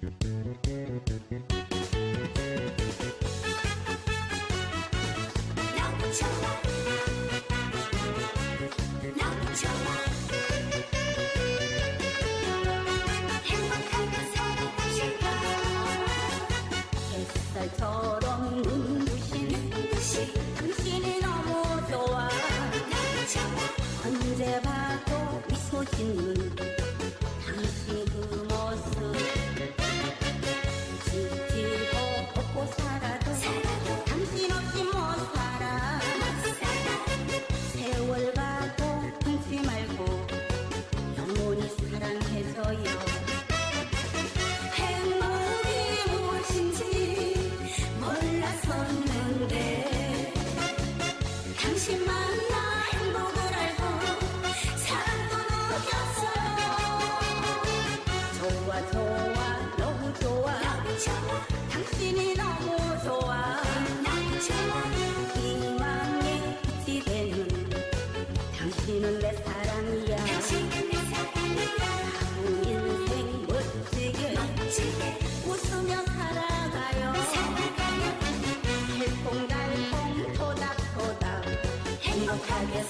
너무 좋아 너무 좋아 행복하게 살아가실까 햇살처럼 눈부신 눈부신 당신이 너무 좋아. 너무 좋아. 언제 봐도 미소 짓는 당신만 I guess.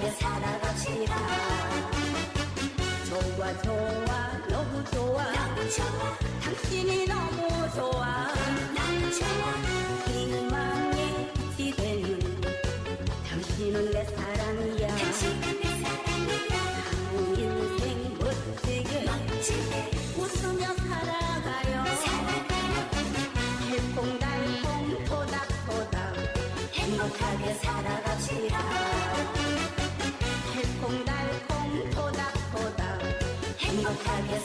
함께 살아갑시다. 좋아 좋아 너무 좋아. 너무 좋아. 당신이 너무 좋아. 난 좋아. 희망의 빛이 되는 당신은 내 사랑이야. 당신은 내 사랑이야. 한 인생 멋지게 멋지게 웃으며 살아가요. 살아가요. 달콩달콩 토닥토닥 행복하게 살아갑시다. 달콤달콤 토닥토닥 행복하게